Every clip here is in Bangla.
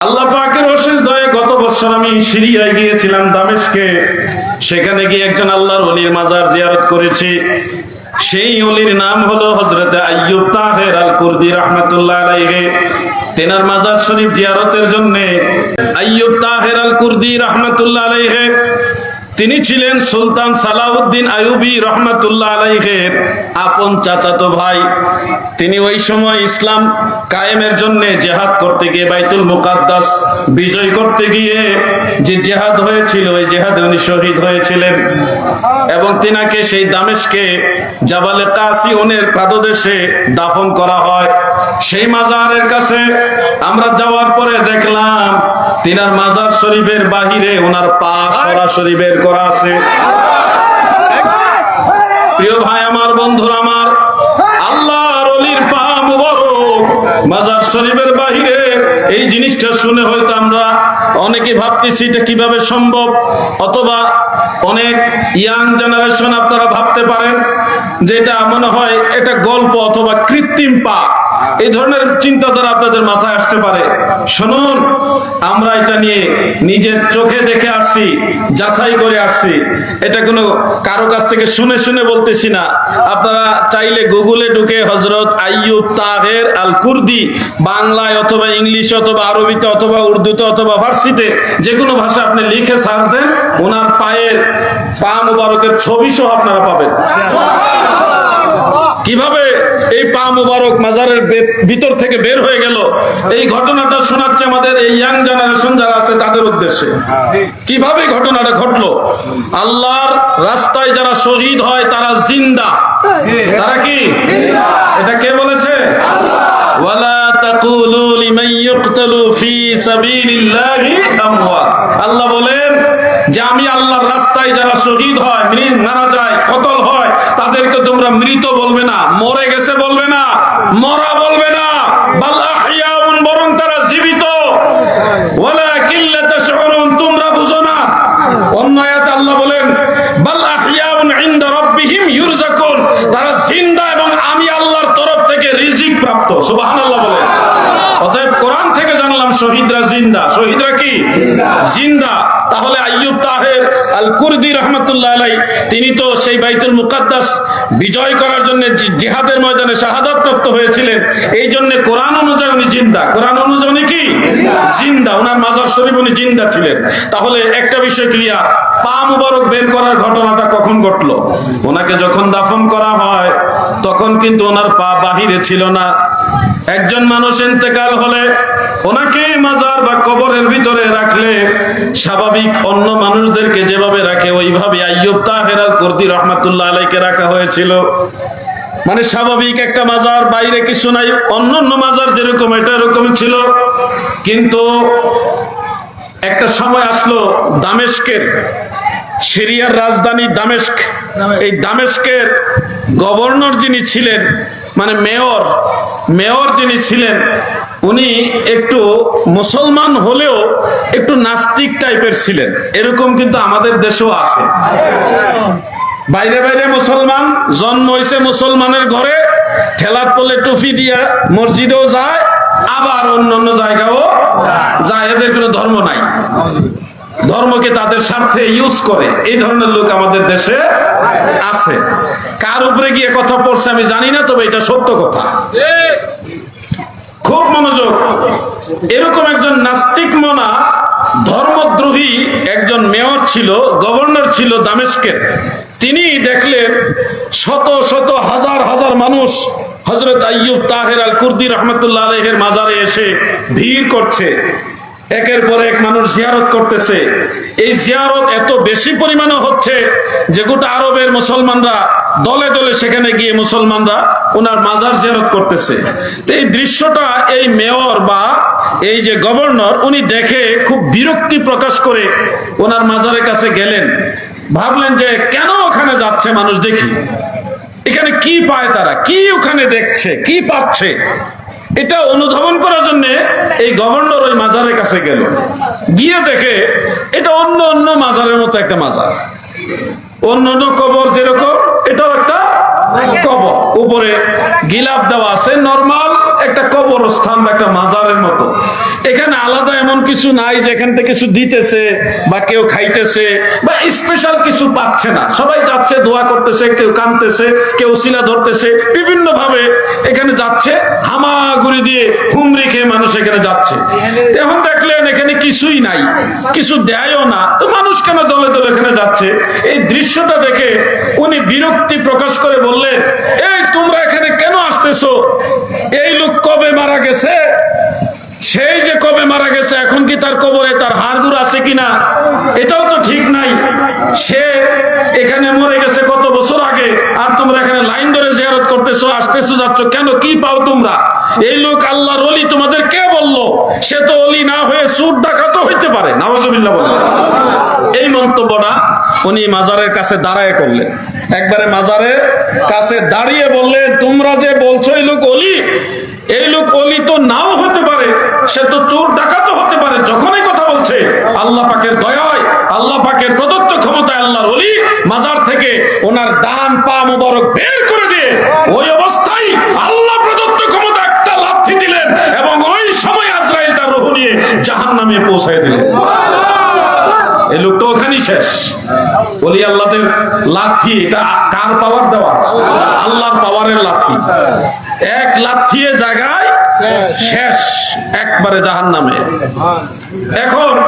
আল্লাহ পাকের অশেষ দয়ে, গত বছর আমি সিরিয়ায় গিয়েছিলাম দামেশকে। সেখানে গিয়ে একজন আল্লাহর অলির মাজার জিয়ারত করেছি। সেই অলির নাম হলো হজরত আইয়ুব তাহের আল কুর্দি রহমতুল্লাহ আলাইহে। তেনার মাজার শরীফ জিয়ারতের জন্য আইয়ুব তাহের আল কুর্দি রহমতুল্লাহ আলাইহে তিনি ছিলেন সুলতান সালাউদ্দিন আয়ুবী রহমতুল্লাহ আলাইহের আপন চাচাতো ভাই। তিনি ওই সময় ইসলাম কায়েমের জন্য জেহাদ করতে গিয়ে, বাইতুল মুকাদ্দাস বিজয় করতে গিয়ে যে জেহাদ হয়েছিল, ওই জেহাদে উনি শহীদ হয়েছিলেন। এবং তিনাকে সেই দামেশকে জাবালে কাসিউনের পাদদেশে দাফন করা হয়। সেই মাজারের কাছে আমরা যাওয়ার পরে দেখলাম তিনার মাজার শরীফের বাহিরে ওনার পা সরাসরি বের করা আছে। প্রিয় ভাই, আমার বন্ধুরা, আমার আল্লাহর অলির পা মুবারক। মাজার শরীফের বাহিরে এই জিনিসটা শুনে হয়তো আমরা অনেকে ভাবতেছি, এটা কীভাবে সম্ভব? অথবা অনেক ইয়াং জেনারেশন আপনারা ভাবতে পারেন যে এটা মনে হয় এটা গল্প অথবা কৃত্রিম পা এই ধরনের চিন্তাধারা আপনাদের মাথায় আসতে পারে। শুনুন, আমরা এটা নিয়ে নিজের চোখে দেখে আসছি, যাচাই করে আসছি। এটা কোনো কারও কাছ থেকে শুনে শুনে বলতেছি না। আপনারা চাইলে গুগলে ঢুকে হজরত আইয়ুব তাহের আল কুর্দি বাংলায় অথবা ইংলিশে অথবা আরবিতে অথবা উর্দুতে অথবা ফার্সিতে যে কোনো ভাষা আপনি লিখে সার্চ দেন, ওনার পায়ের পা মুবারকের ছবি সহ আপনারা পাবেন। কীভাবে এই পা মুবারক মাজারের ভিতর থেকে বের হয়ে গেল। এই ঘটনাটা শোনাচ্ছে আমাদের এই ইয়াং জেনারেশন যারা আছে, তাদের উদ্দেশ্যে। কীভাবে ঘটনাটা ঘটলো? আল্লাহর রাস্তায় যারা শহীদ হয়, তারা জিন্দা। তারা কি? এটা কে বলেছে? আল্লাহ বলেন যে, আমি আল্লাহর রাস্তায় যারা শহীদ হয় মারা যায়, কতল হয় তাদেরকে তোমরা মৃত বলবে না, মরে গেছে বলবে না, মরা বলবে না। বরং তারা জীবিত। তোমরা বুঝো না। অন্য আল্লাহ বলেন জিন্দা এবং আমি আল্লাহর তরফ থেকে প্রাপ্ত অতএব কোরআন থেকে জানলাম শহীদরা জিন্দা। শহীদরা কি? জিন্দা। তাহলে আইয়ুব তাহের আল কুরদি রহমতুল্লাহ আলাই তিনি তো সেই বাইতুল মুকাদ্দাস বিজয় করার জন্য জিহাদের ময়দানে শাহাদাত প্রাপ্ত হয়েছিলেন। এই জন্য কোরআন অনুযায়ী উনি জিন্দা। কোরআন অনুযায়ী কি? জিন্দা। ওনার মাজার শরীফ উনি জিন্দা ছিলেন। তাহলে একটা বিষয় ক্লিয়ার পা মুবারক বের করার ঘটনাটা কখন ঘটলো? ওনাকে যখন দাফন করা হয় তখন কিন্তু ওনার পা বাহিরে ছিল না। একজন মানুষ ইন্তেকাল হলে ওনাকে মাজার বা কবরের ভিতরে রাখলে স্বাভাবিক অন্য মানুষদেরকে যেভাবে রাখে, ওইভাবে আইয়ুব তাহের আল কুর্দি রহমাতুল্লাহ আলাইকে রাখা হয়েছিল। মানে স্বাভাবিক একটা মাজার, বাইরে কিছু নাই অন্য অন্য মাজার যেরকম, এটা এরকম ছিল। কিন্তু একটা সময় আসলো দামেস্কের, সিরিয়ার রাজধানী দামেস্ক। এই দামেস্কের গভর্নর যিনি ছিলেন মানে মেয়র মেয়র যিনি ছিলেন, উনি একটু মুসলমান হলেও একটু নাস্তিক টাইপের ছিলেন। এরকম কিন্তু আমাদের দেশেও আছে। বাইরে বাইরে মুসলমান, জন্ম হয়েছে মুসলমানের ঘরে ঠেলার পলে টুপি দিয়ে মসজিদেও যায়, আবার অন্য অন্য জায়গাও যায়। এদের কোনো ধর্ম নাই। ধর্মকে তাদের স্বার্থে ইউজ করে। এই ধরনের লোক আমাদের দেশে আছে। কার উপরে গিয়ে কথা পড়ছে আমি জানি না, তবে এটা সত্য কথা। খুব মনোযোগ। এরকম একজন নাস্তিক মনা ধর্মদ্রোহী একজন মেয়র ছিল, গভর্নর ছিল দামেস্কের। তিনি দেখলেন শত শত হাজার হাজার মানুষ হজরত আইয়ুব তাহের আল কুর্দি রহমতুল্লাহ আলহের মাজারে এসে ভিড় করছে। একের পর এক মানুষ জিয়ারত করতেছে। এই জিয়ারত এত বেশি পরিমাণে হচ্ছে যে গোটা আরবের মুসলমানরা দলে দলে সেখানে গিয়ে মুসলমানরা ওনার মাজার জিয়ারত করতেছে। তো এই দৃশ্যটা এই মেয়র বা এই যে গভর্নর, উনি দেখে খুব বিরক্তি প্রকাশ করে ওনার মাজারের কাছে গেলেন। ভাবলেন যে কেন ওখানে যাচ্ছে মানুষ দেখি? এখানে কি পায় তারা? কি ওখানে দেখছে? কি পাচ্ছে? এটা অনুধাবন করার জন্য এই গভর্নর ওই মাজারের কাছে গেল। গিয়ে দেখে এটা অন্য অন্য মাজারের মতো একটা মাজার। অন্য অন্য কবর যেরকম, এটাও একটা কবর। উপরে গিলাপ দেওয়া আছে নর্মাল একটা বা একটা মাজারের মতো। এখানে আলাদা এমন কিছু নাই থেকে কিছু দিতেছে বা কেউ খাইতেছে বা স্পেশাল কিছু পাচ্ছে না। সবাই যাচ্ছে, দোয়া করতেছে, কেউ কানতেছে কেউ শিলা ধরতেছে। বিভিন্ন ভাবে এখানে যাচ্ছে, হামাগুড়ি দিয়ে হুমরি খেয়ে মানুষ এখানে যাচ্ছে। এখন দেখলেন এখানে কিছুই নাই, কিছু দেয়ও না। তো মানুষ কেন দলে দলে এখানে যাচ্ছে? এই দৃশ্যটা দেখে উনি বিরক্তি প্রকাশ করে বললেন এই তোমরা এখানে কেন আসতেছো? এই লোক কবে মারা গেছে? সেই যে কবে মারা গেছে, এখন কি তার কবরে তার হাড়গুড় আছে কিনা? এটাও তো ঠিক নাই। সে এখানে মরে গেছে কত বছর আগে, আর তোমরা এখানে লাইন ধরে জিয়ারত করতেছো, আসতেছো, যাচ্ছ, কেন কি পাও তোমরা? এই লোক আল্লাহর অলি, তোমাদের কে বলল? সে তো অলি না হয়ে সুর ডাকাতো হইতে পারে। নওয়াজবিল্লাহ বলে এই মন্তব্যটা উনি মাজারের কাছে দাঁড়ায় করলেন। একবারে মাজারের কাছে দাঁড়িয়ে তোমরা যে বলছো এই লোক অলি, এই লোক অলি তো নাও হতে পারে, সে তো চোর ডাকাতও হতে পারে, যখনই কথা বলছে, আল্লাহ পাকের দয়ায়, আল্লাহ পাকের প্রদত্ত ক্ষমতায় আল্লাহর অলি মাজার থেকে ওনার ডান পা মুবারক বের করে দিয়ে ওই অবস্থায় আল্লাহ প্রদত্ত ক্ষমতা একটা লাথি দিলেন এবং ওই সময় আজরাইল তার রহু নিয়ে জাহান নামে পৌঁছায় দিলেন এই লোকটা ওখানেই শেষ। বলি আল্লাহদের লাথি, এটা কার পাওয়ার দেওয়া? আল্লাহর পাওয়ারের লাথি। এক লাথিয়ে জায়গায় শেষ, একবারে জাহান নামে এখন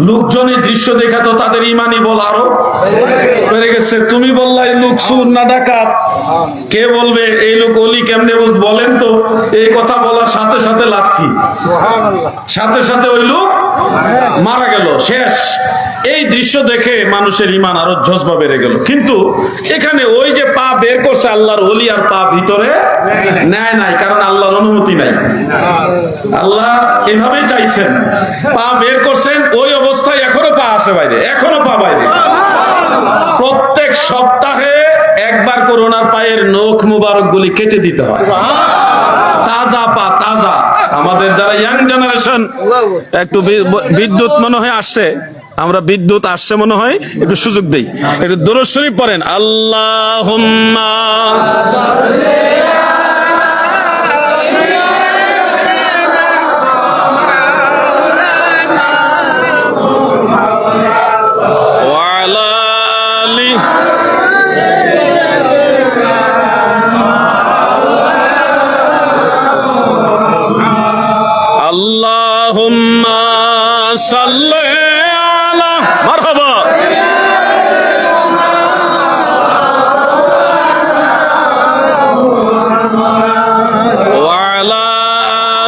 লোকজন এই দৃশ্য দেখা তো তাদের ইমানি বল আরও বেড়ে গেছে। তুমি বললাই, লোক সুর না ডাকাত। কে বলবে, এই লোক অলি কেমনে বল- বলেন তো, এই কথা বলার সাথে সাথে লাথি। সাথে সাথে ওই লোক মারা গেল, শেষ। এই দৃশ্য দেখে মানুষের ইমান আরও জজবা বেড়ে গেল। কিন্তু এখানে ওই যে পা বের করছে আল্লাহর অলি আর পা ভিতরে নেয় নাই, কারণ আল্লাহর অনুমতি নাই। আল্লাহ এভাবেই চাইছেন। পা বের করছেন, ওই অবস্থায় এখনও পা আছে বাইরে, এখনও পা বাইরে। প্রত্যেক সপ্তাহে একবার করোনার পায়ের নখ মুবারক গুলি কেটে দিতে হয়। তাজা পা, তাজা। আমাদের যারা ইয়াং জেনারেশন একটু বিদ্যুৎ মনে হয় আসছে আমরা বিদ্যুৎ আসছে মনে হয় একটু সুযোগ দেই। একটু দরজ পড়েন আল্লাহ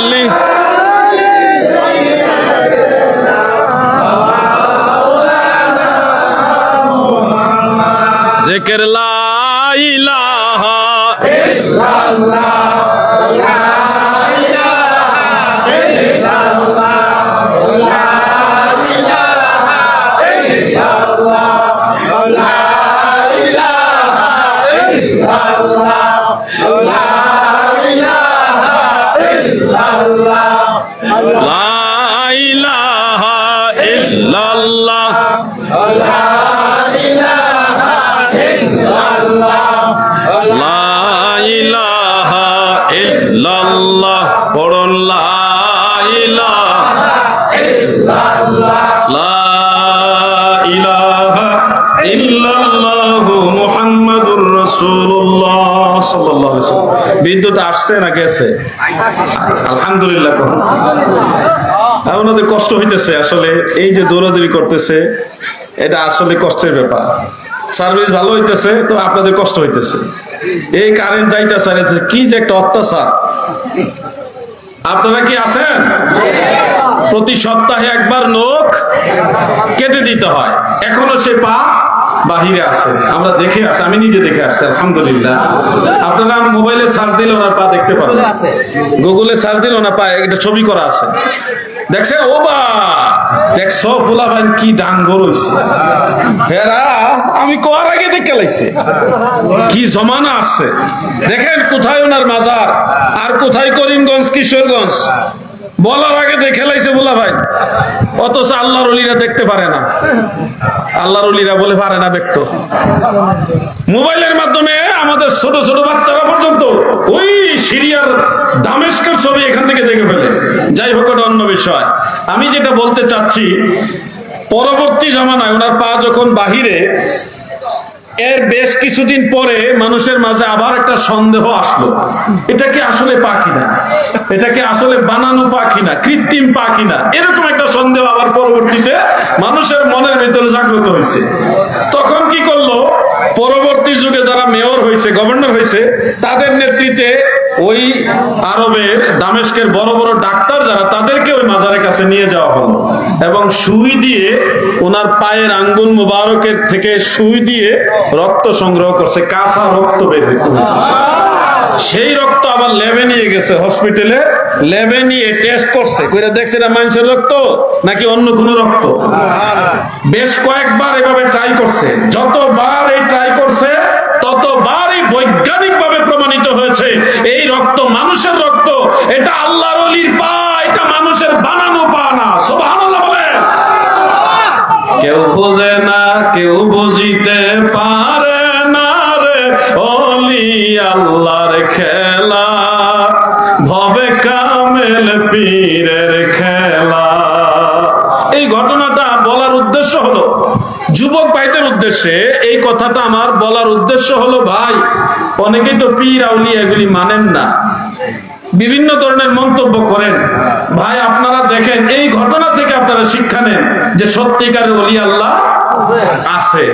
আল্লি ইল্লাল্লাহ, পড়ুন লা বিদ্যুৎ আসছে না গেছে? আলহামদুলিল্লাহ ওনাদের কষ্ট হইতেছে আসলে, এই যে দৌড়াদৌড়ি করতেছে, এটা আসলে কষ্টের ব্যাপার। সার্ভিস ভালো হইতেছে, তো আপনাদের কষ্ট হইতেছে। এই কারেন্ট যাইতেছে স্যার কি যে একটা অত্যাচার। আপনারা কি আছেন? প্রতি সপ্তাহে একবার নখ কেটে দিতে হয়। এখনও সে পা বাহিরে আছে। আমরা দেখে আসি আমি নিজে দেখে আসছি আলহামদুলিল্লাহ। আপনারা মোবাইলে সার্চ দিলে ওনার পা দেখতে পাবেন গুগলে সার্চ দিলে ওনার পা একটা ছবি করা আছে। দেখছে ও বা দেখছ ভাই কি ডাঙ্গর হইছে? হেরা, আমি কোয়ার আগে দেখে লাইছে। কি জমানা আছে। দেখেন কোথায় ওনার মাজার, আর কোথায় করিমগঞ্জ, কিশোরগঞ্জ? বলার আগে দেখে লাইছে বলা ভাই অথচ আল্লাহর অলিরা দেখতে পারে না। আল্লাহর অলিরা বলে পারে না দেখতো মোবাইলের মাধ্যমে আমাদের ছোট ছোট বাচ্চারা পর্যন্ত ওই সিরিয়ার ছবি এখান থেকে দেখে ফেলে। যাই হোক অন্য বিষয়। আমি যেটা বলতে চাচ্ছি, পরবর্তী জামানায় ওনার পা যখন বাহিরে, এর বেশ কিছুদিন পরে মানুষের মাঝে আবার একটা সন্দেহ আসলো। এটা কি আসলে পাখি না এটা কি আসলে বানানো পাখি না কৃত্রিম পাখি না এরকম একটা সন্দেহ আবার পরবর্তীতে মানুষের মনের ভিতরে জাগ্রত হয়েছে। তখন কি করল? পরবর্তী যুগে যারা মেয়র হয়েছে গভর্নর হয়েছে, তাদের নেতৃত্বে ওই আরবের দামেশকের বড় বড় ডাক্তার যারা, তাদেরকে ওই মাজারের কাছে নিয়ে যাওয়া হলো। এবং সুই দিয়ে ওনার পায়ের আঙ্গুল মুবারকের থেকে সুই দিয়ে রক্ত সংগ্রহ করছে, কাঁচা রক্ত বের সেই রক্ত আবার ল্যাবে নিয়ে গেছে হসপিটালে ল্যাবে নিয়ে টেস্ট করছে। কইরা দেখছে এটা মানুষের রক্ত, নাকি অন্য কোনো রক্ত? বেশ কয়েকবার এভাবে ট্রাই করছে। যতবার এই ট্রাই করছে পীরের খেলা। এই ঘটনাটা বলার উদ্দেশ্য হলো, যুবক ভাইদের উদ্দেশ্যে এই কথাটা আমার বলার উদ্দেশ্য হলো, ভাই, অনেকেই তো পীর আউলিয়া এগুলি মানেন না। বিভিন্ন ধরনের মন্তব্য করেন। ভাই, আপনারা দেখেন, এই ঘটনা থেকে আপনারা শিক্ষা নেন যে সত্যিকারের অলি আল্লাহ আছে।